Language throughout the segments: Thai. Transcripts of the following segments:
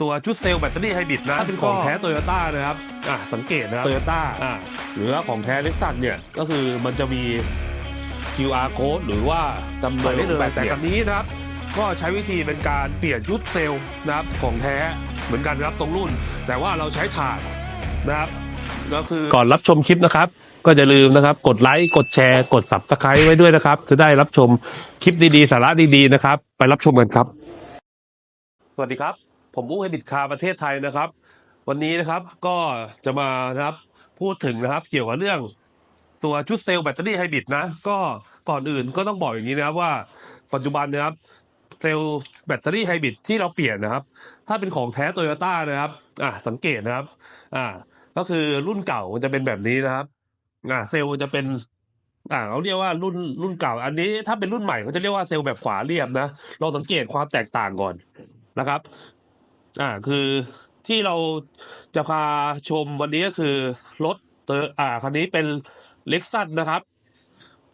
ตัวชุดเซลล์แบตเตอรี่ไฮบริดนะถ้าเป็นก็ของแท้โตโยต้านะครับอะสังเกตนะครับโตโยต้าอะหรือว่าของแท้เล็กซัสเนี่ยก็คือมันจะมี QR code หรือว่าจำนเปิวดนได้เลยแบบแต่เนี่ยคันนี้นะครับ ก็ใช้วิธีเป็นการเปลี่ยนชุดเซลล์นะครับของแท้เหมือนกันนะครับตรงรุ่น แต่ว่าเราใช้ถ่านนะครับก็คือก่อนรับชมคลิปนะครับ ก็จะลืมนะครับ กดไลค์กดแชร์กด subscribe ไว้ด้วยนะครับ จะได้รับชมคลิปดีๆ สาระดีๆนะครับ ไปรับชมกันครับ สวัสดีครับ ผมอู้เฮบิตคาประเทศไทยนะครับ วันนี้นะครับก็จะมานะครับพูดถึงนะครับ เกี่ยวกับเรื่องตัวชุดเซลล์แบตเตอรี่ไฮบริดนะก็ก่อนอื่นก็ต้องบอกอย่างนี้นะครับว่าปัจจุบันนะครับเซลล์แบตเตอรี่ไฮบริดที่เราเปลี่ยนนะครับ ถ้าเป็นของแท้โตโยต้านะครับอ่าสังเกตนะครับอ่าก็คือรุ่นเก่ามันจะเป็นแบบนี้นะครับอ่าเซลล์จะเป็นอ่าเขาเรียกว่ารุ่นรุ่นเก่า อันนี้ถ้าเป็นรุ่นใหม่เขาจะเรียกว่าเซลล์แบบฝาเรียบนะลองสังเกตความแตกต่างก่อนนะครับ อ่าคือที่เราจะพาชมวันนี้ก็คือรถตัวอ่าคันนี้เป็นเล็กซัสนะครับ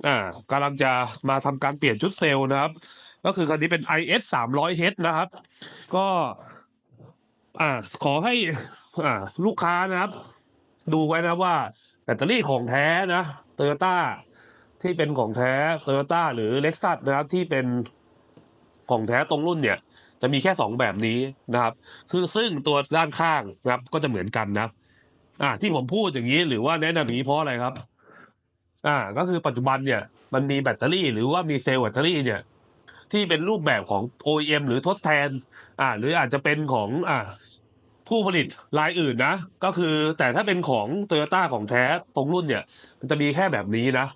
อ่ากำลังจะมาทำการเปลี่ยนชุดเซลล์นะครับ ก็คือคันนี้เป็น IS 300H นะครับ ก็ อ่า ขอให้อ่า ลูกค้านะครับ ดูไว้นะว่าแบตเตอรี่ของแท้นะโตโยต้าที่เป็นของแท้โตโยต้าหรือเล็กซัสนะครับที่เป็นของแท้ตรงรุ่นเนี่ย จะมีแค่สองแบบนี้นะครับ คือซึ่งตัวด้านข้างนะครับก็จะเหมือนกันนะ อ่า ที่ผมพูดอย่างนี้หรือว่าแนะนำอย่างนี้เพราะอะไรครับ อ่า ก็คือปัจจุบันเนี่ย มันมีแบตเตอรี่ หรือว่ามีเซลล์แบตเตอรี่เนี่ย ที่เป็นรูปแบบของ OEM หรือทดแทน อ่า หรืออาจจะเป็นของอ่าผู้ผลิตรายอื่นนะ ก็คือแต่ถ้าเป็นของโตโยต้าของแท้ตรงรุ่นเนี่ย มันจะมีแค่แบบนี้นะ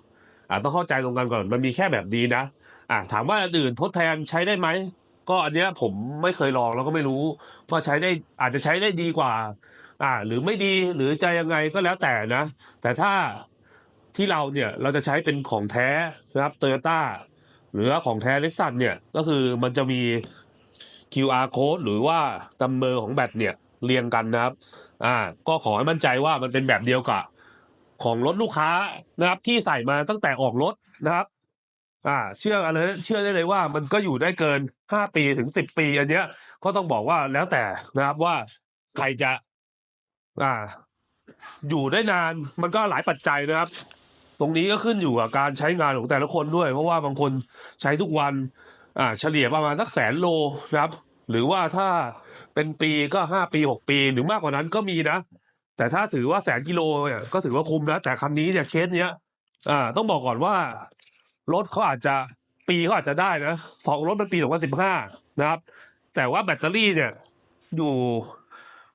อ่าต้องเข้าใจตรงกันก่อนมันมีแค่แบบนี้นะอ่าถามว่าอื่นทดแทนใช้ได้ไหม ก็อันเนี้ยผมไม่เคยลองแล้วก็ไม่รู้ว่าใช้ได้อาจจะใช้ได้ดีกว่า อ่า หรือไม่ดีหรือจะยังไงก็แล้วแต่นะ แต่ถ้าที่เราเนี่ยเราจะใช้เป็นของแท้นะครับโตโยต้าหรือว่าของแท้เล็กซัสเนี่ยก็คือมันจะมี QR code หรือว่าจำเบอร์ของแบตเนี่ยเรียงกันนะครับ อ่า ก็ขอให้มั่นใจว่ามันเป็นแบบเดียวกับของรถลูกค้านะครับที่ใส่มาตั้งแต่ออกรถนะครับ อ่า เชื่ออะไรเชื่อได้เลยว่ามันก็อยู่ได้เกินห้าปีถึงสิบปี อันเนี้ย ก็ต้องบอกว่าแล้วแต่นะครับว่าใครจะ อ่า อยู่ได้นานมันก็หลายปัจจัยนะครับ ตรงนี้ก็ขึ้นอยู่กับการใช้งานของแต่ละคนด้วย เพราะว่าบางคนใช้ทุกวัน อ่า เฉลี่ยประมาณสักแสนโลนะครับ หรือว่าถ้าเป็นปีก็ห้าปีหกปีหรือมากกว่านั้นก็มีนะแต่ถ้าถือว่าแสนกิโลเนี่ยก็ถือว่าคุ้มนะแต่คันนี้เนี่ยเคสเนี้ยอ่า ต้องบอกก่อนว่า รถเขาอาจจะปีเขาอาจจะได้นะสองรถมันปีสองพันสิบห้านะครับ แต่ว่าแบตเตอรี่เนี่ยอยู่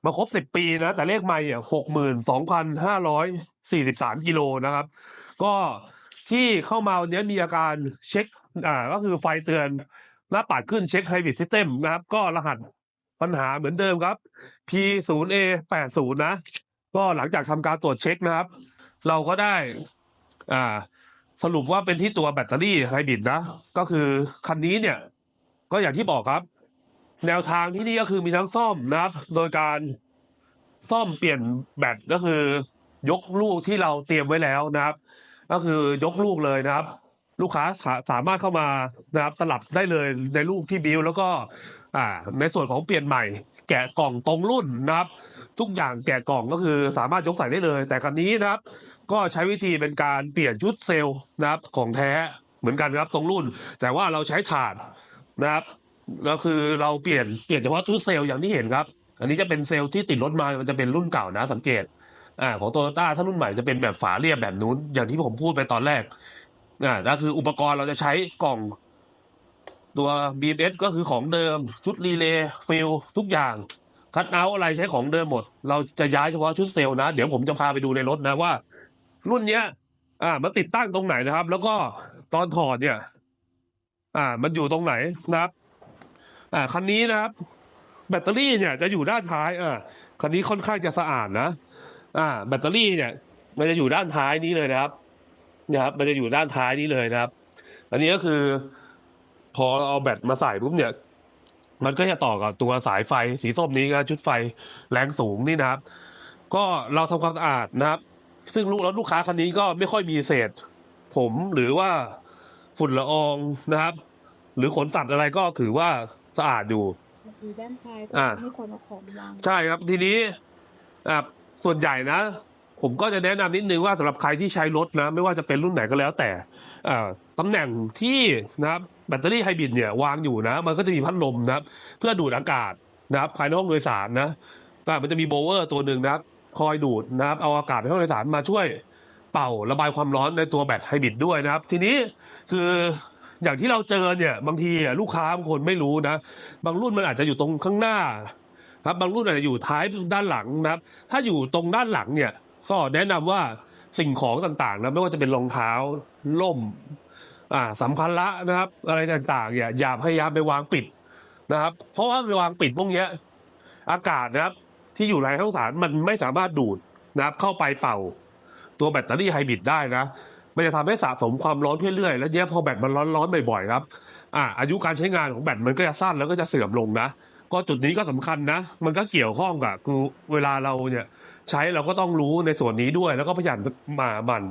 มาครบสิบปีนะ แต่เลขไม่เนี่ยหกหมื่นสองพันห้าร้อยสี่สิบสามกิโลนะครับ ก็ที่เข้ามาวันนี้มีอาการเช็ค อ่า ก็คือไฟเตือนหน้าปัดขึ้นเช็คไฮบริดซิสเต็มนะครับ ก็รหัสปัญหาเหมือนเดิมครับ P 0 A 8 0 นะ ก็หลังจากทำการตรวจเช็คนะครับ เราก็ได้ อ่า สรุปว่าเป็นที่ตัวแบตเตอรี่ไฮบริดนะ ก็คือคันนี้เนี่ย ก็อย่างที่บอกครับ แนวทางที่นี่ก็คือมีทั้งซ่อมนะครับ โดยการซ่อมเปลี่ยนแบตก็คือ ยกลูกที่เราเตรียมไว้แล้วนะครับ ก็คือยกลูกเลยนะครับ ลูกค้าสาสามารถเข้ามานะครับ สลับได้เลยในลูกที่บิวแล้วก็ อ่า ในส่วนของเปลี่ยนใหม่ แกะกล่องตรงรุ่นนะครับ ทุกอย่างแกะกล่องก็คือสามารถยกใส่ได้เลย แต่คันนี้นะครับ ก็ใช้วิธีเป็นการเปลี่ยนชุดเซลล์นะครับของแท้เหมือนกันครับตรงรุ่น แต่ว่าเราใช้ถ่านนะครับก็คือเราเปลี่ยนเปลี่ยนเฉพาะชุดเซลล์อย่างที่เห็นครับ อันนี้จะเป็นเซลล์ที่ติดรถมามันจะเป็นรุ่นเก่านะสังเกตอ่าของโตโยต้าถ้ารุ่นใหม่จะเป็นแบบฝาเรียบแบบนู้น อย่างที่ผมพูดไปตอนแรกอ่าก็คืออุปกรณ์เราจะใช้กล่องตัว BMS ก็คือของเดิมชุดรีเลย์ฟิลทุกอย่างคัดเอาท์อะไรใช้ของเดิมหมด เราจะย้ายเฉพาะชุดเซลล์นะ เดี๋ยวผมจะพาไปดูในรถนะว่า รุ่นเนี้ย อ่า มันติดตั้งตรงไหนนะครับ แล้วก็ตอนถอดเนี่ย อ่า มันอยู่ตรงไหนนะครับ อ่า คันนี้นะครับ แบตเตอรี่เนี่ยจะอยู่ด้านท้าย อ่า คันนี้ค่อนข้างจะสะอาดนะ อ่า แบตเตอรี่เนี่ย มันจะอยู่ด้านท้ายนี้เลยนะครับนะครับ มันจะอยู่ด้านท้ายนี้เลยนะครับ อันนี้ก็คือ พอเอาแบตมาใส่ปุ๊บเนี่ยมันก็จะต่อกับตัวสายไฟสีส้มนี้นะชุดไฟแรงสูงนี่นะครับ ก็เราทำความสะอาดนะครับ ซึ่งลูกแล้วลูกค้าคันนี้ก็ไม่ค่อยมีเศษ ผมหรือว่าฝุ่นละอองนะครับ หรือขนสัตว์อะไรก็ถือว่าสะอาดอยู่อยู่ด้านท้ายก็อ่าให้คนเอาของวางใช่ครับทีนี้อ่าส่วนใหญ่นะ ผมก็จะแนะนำนิดนึงว่าสำหรับใครที่ใช้รถนะ ไม่ว่าจะเป็นรุ่นไหนก็แล้วแต่อ่าตำแหน่งที่นะครับแบตเตอรี่ไฮบริดเนี่ยวางอยู่นะ มันก็จะมีพัดลมนะครับ เพื่อดูดอากาศนะครับภายในห้องโดยสารนะก็มันจะมีโบเวอร์ตัวหนึ่งนะครับ คอยดูดนะครับเอาอากาศในห้องโดยสารมาช่วยเป่าระบายความร้อนในตัวแบตไฮบริดด้วยนะครับ ทีนี้คืออย่างที่เราเจอเนี่ยบางทีลูกค้าบางคนไม่รู้นะ บางรุ่นมันอาจจะอยู่ตรงข้างหน้าครับบางรุ่นอาจจะอยู่ท้ายด้านหลังนะครับ ถ้าอยู่ตรงด้านหลังเนี่ยก็แนะนำว่าสิ่งของต่างๆนะไม่ว่าจะเป็นรองเท้าล่มอ่าสำคัญละนะครับ อะไรต่างๆเนี่ยอย่าพยายามไปวางปิดนะครับ เพราะว่าไปวางปิดพวกเนี้ยอากาศนะครับ ที่อยู่ในห้องสารมันไม่สามารถดูดนะครับเข้าไปเป่า ตัวแบตเตอรี่ไฮบริดได้นะมันจะทำให้สะสมความร้อนเรื่อยๆ แล้วเนี้ยพอแบตมันร้อนๆบ่อยๆครับ อ่าอายุการใช้งานของแบตมันก็จะสั้นแล้วก็จะเสื่อมลงนะ ก็จุดนี้ก็สำคัญนะ มันก็เกี่ยวข้องกับคือเวลาเราเนี่ยใช้เราก็ต้องรู้ในส่วนนี้ด้วย แล้วก็พยายามมามัน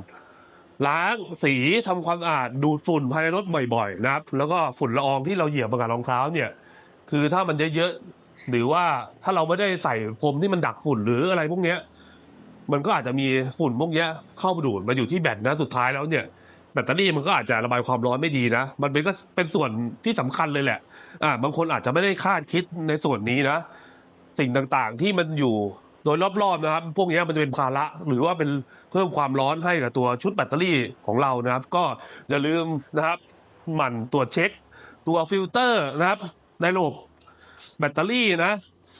ล้างสีทำความสะอาดดูดฝุ่นภายในรถบ่อยๆนะครับ แล้วก็ฝุ่นละอองที่เราเหยียบมากับรองเท้าเนี่ย คือถ้ามันเยอะๆ หรือว่าถ้าเราไม่ได้ใส่พรมที่มันดักฝุ่นหรืออะไรพวกเนี้ย มันก็อาจจะมีฝุ่นพวกเนี้ยเข้าไปดูดมาอยู่ที่แบตนะสุดท้ายแล้วเนี่ยแบตเตอรี่มันก็อาจจะระบายความร้อนไม่ดีนะ มันเป็นก็เป็นส่วนที่สำคัญเลยแหละ อ่า บางคนอาจจะไม่ได้คาดคิดในส่วนนี้นะ สิ่งต่างๆที่มันอยู่โดยรอบๆนะครับ พวกนี้มันจะเป็นภาระหรือว่าเป็นเพิ่มความร้อนให้กับตัวชุดแบตเตอรี่ของเรานะครับ ก็อย่าลืมนะครับหมั่นตรวจเช็ค ตัวฟิลเตอร์นะครับในระบบ แบตเตอรี่นะ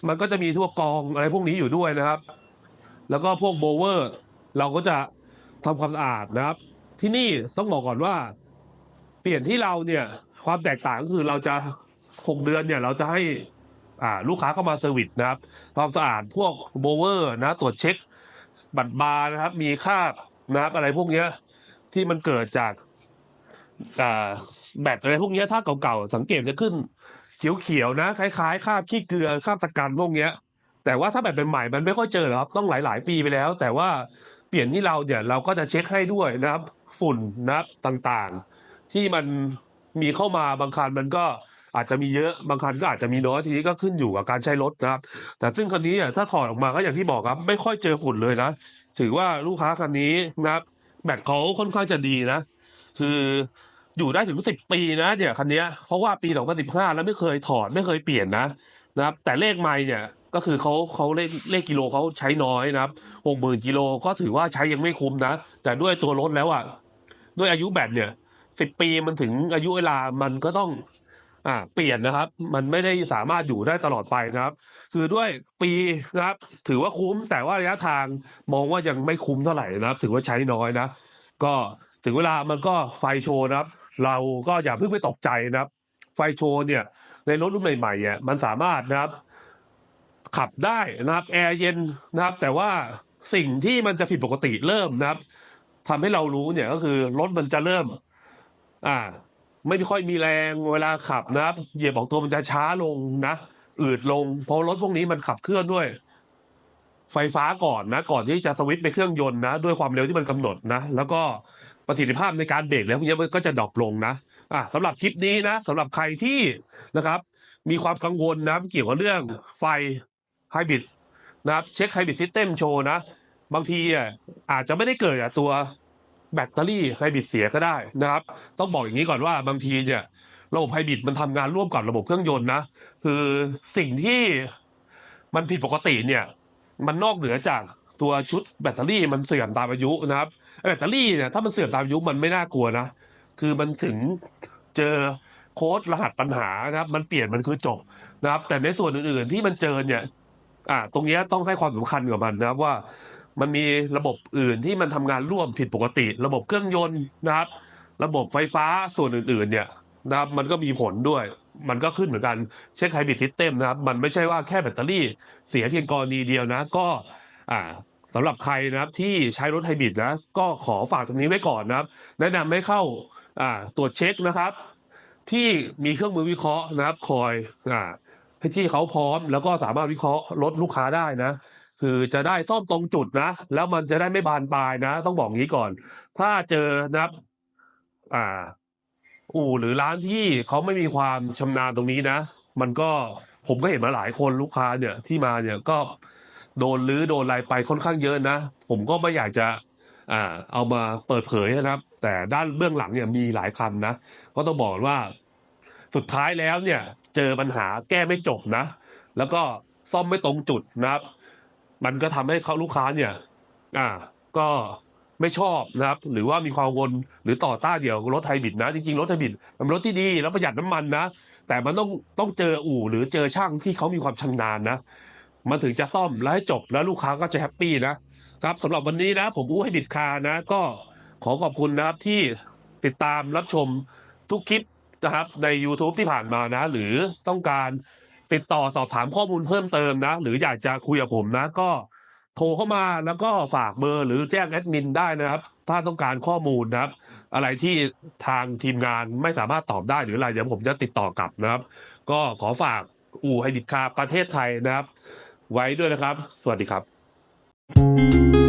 มันก็จะมีทั่วกองอะไรพวกนี้อยู่ด้วยนะครับ แล้วก็พวกโบเวอร์ เราก็จะทำความสะอาดนะครับ ที่นี่ต้องบอกก่อนว่า เปลี่ยนที่เราเนี่ย ความแตกต่างก็คือเราจะหกเดือนเนี่ย เราจะให้อ่าลูกค้าเข้ามาเซอร์วิสนะครับความสะอาดพวกโบเวอร์นะ ตรวจเช็ค บัตรบาร์นะครับ มีครานะครับอะไรพวกเนี้ยที่มันเกิดจากอ่าแบตอะไรพวกเนี้ยถ้าเก่าๆ สังเกตจะขึ้น เขียวๆนะคล้ายๆคาบขี้เกลือคาบตะกันพวกเนี้ย แต่ว่าถ้าแบบเป็นใหม่มันไม่ค่อยเจอหรอกครับต้องหลาย ๆ ปีไปแล้ว แต่ว่าเปลี่ยนที่เราเนี่ยเราก็จะเช็คให้ด้วยนะครับ ฝุ่นนะครับต่างๆ ที่มันมีเข้ามาบางคันมันก็อาจจะมีเยอะบางคันก็อาจจะมีน้อยทีนี้ก็ขึ้นอยู่กับการใช้รถนะครับ แต่ซึ่งคันนี้อะถ้าถอดออกมาก็อย่างที่บอกครับ ไม่ค่อยเจอฝุ่นเลยนะ ถือว่าลูกค้าคันนี้นะครับแบตเขาค่อนข้างจะดีนะ คือ อยู่ได้ถึงสิบปีนะเนี่ยคันนี้เพราะว่าปี2015แล้วไม่เคยถอดไม่เคยเปลี่ยนนะนะครับ แต่เลขไมล์เนี่ยก็คือเขาเขาเลขเลขกิโลเขาใช้น้อยนะครับหกหมื่นกิโลก็ถือว่าใช้ยังไม่คุ้มนะ แต่ด้วยตัวรถแล้วอะด้วยอายุแบตเนี่ยสิบปีมันถึงอายุเวลามันก็ต้องอ่าเปลี่ยนนะครับ มันไม่ได้สามารถอยู่ได้ตลอดไปนะครับ คือด้วยปีนะครับ ถือว่าคุ้มแต่ว่าระยะทางมองว่ายังไม่คุ้มเท่าไหร่นะครับ ถือว่าใช้น้อยนะ ก็ถึงเวลามันก็ไฟโชว์นะครับ เราก็อย่าเพิ่งไปตกใจนะครับ ไฟโชว์เนี่ยในรถรุ่นใหม่ๆเนี่ยมันสามารถนะครับ ขับได้นะครับ แอร์เย็นนะครับ แต่ว่าสิ่งที่มันจะผิดปกติเริ่มนะครับทำให้เรารู้เนี่ยก็คือรถมันจะเริ่ม อ่า ไม่ค่อยมีแรงเวลาขับนะครับ เหยียบออกตัวมันจะช้าลงนะอืดลง เพราะรถพวกนี้มันขับเคลื่อนด้วย ไฟฟ้าก่อนนะ ก่อนที่จะสวิตช์ไปเครื่องยนต์นะ ด้วยความเร็วที่มันกำหนดนะ แล้วก็ ประสิทธิภาพในการเบรกแล้วพวกนี้มันก็จะดรอปลงนะอะสำหรับคลิปนี้นะสำหรับใครที่นะครับ มีความกังวลนะเกี่ยวกับเรื่องไฟไฮบริดนะครับเช็คไฮบริดซิสเต็มโชว์นะ บางทีอะอาจจะไม่ได้เกิดตัวแบตเตอรี่ไฮบริดเสียก็ได้นะครับ ต้องบอกอย่างนี้ก่อนว่าบางทีเนี่ยระบบไฮบริดมันทำงานร่วมกับระบบเครื่องยนต์นะ คือสิ่งที่มันผิดปกติเนี่ย มันนอกเหนือจาก ตัวชุดแบตเตอรี่มันเสื่อมตามอายุนะครับแบตเตอรี่เนี่ยถ้ามันเสื่อมตามอายุมันไม่น่ากลัวนะ คือมันถึงเจอโค้ดรหัสปัญหานะครับ มันเปลี่ยนมันคือจบนะครับ แต่ในส่วนอื่นๆที่มันเจอเนี่ย อ่า ตรงนี้ต้องให้ความสำคัญกับมันนะครับว่ามันมีระบบอื่นที่มันทำงานร่วมผิดปกติ ระบบเครื่องยนต์นะครับ ระบบไฟฟ้าส่วนอื่น ๆ เนี่ยนะครับ มันก็มีผลด้วย มันก็ขึ้นเหมือนกันเช็คไฮบริดซิสเต็มนะครับ มันไม่ใช่ว่าแค่แบตเตอรี่เสียเพียงกรณีเดียวนะ ก็อ่า สำหรับใครนะครับที่ใช้รถไฮบริดนะก็ขอฝากตรงนี้ไว้ก่อนนะครับ แนะนำให้เข้าอ่าตรวจเช็คนะครับ ที่มีเครื่องมือวิเคราะห์นะครับ คอยอ่าให้ที่เขาพร้อม แล้วก็สามารถวิเคราะห์รถลูกค้าได้นะคือจะได้ซ่อมตรงจุดนะ แล้วมันจะได้ไม่บานปลายนะ ต้องบอกงี้ก่อน ถ้าเจอนะครับอ่า อู่หรือร้านที่เขาไม่มีความชำนาญตรงนี้นะ มันก็ผมก็เห็นมาหลายคนลูกค้าเนี่ยที่มาเนี่ยก็ โดนลื้อโดนอะไรไปค่อนข้างเยอะนะ ผมก็ไม่อยากจะอ่าเอามาเปิดเผยนะครับ แต่ด้านเบื้องหลังเนี่ยมีหลายคันนะ ก็ต้องบอกว่า สุดท้ายแล้วเนี่ยเจอปัญหาแก้ไม่จบนะ แล้วก็ซ่อมไม่ตรงจุดนะครับ มันก็ทำให้เขาลูกค้าเนี่ย อ่า ก็ไม่ชอบนะครับ หรือว่ามีความกวลหรือต่อต้านเกี่ยวกับรถไฮบริดนะ จริงๆ รถไฮบริดมันเป็นรถที่ดีแล้วประหยัดน้ำมันนะ แต่มันต้องต้องเจออู่หรือเจอช่างที่เขามีความชำนาญนะ มันถึงจะซ่อมแล้วให้จบแล้วลูกค้าก็จะแฮปปี้นะครับสำหรับวันนี้นะ ผมอู้ให้บิดคานะ ก็ขอขอบคุณนะครับที่ติดตามรับชมทุกคลิปนะครับใน YouTube ที่ผ่านมานะ หรือต้องการติดต่อสอบถามข้อมูลเพิ่มเติมนะ หรืออยากจะคุยกับผมนะ ก็โทรเข้ามาแล้วก็ฝากเบอร์หรือแจ้งแอดมินได้นะครับ ถ้าต้องการข้อมูลนะครับ อะไรที่ทางทีมงานไม่สามารถตอบได้หรืออะไรเดี๋ยวผมจะติดต่อกลับนะครับ ก็ขอฝากอู่ไฮบิดคาประเทศไทยนะครับ ไว้ด้วยนะครับ สวัสดีครับ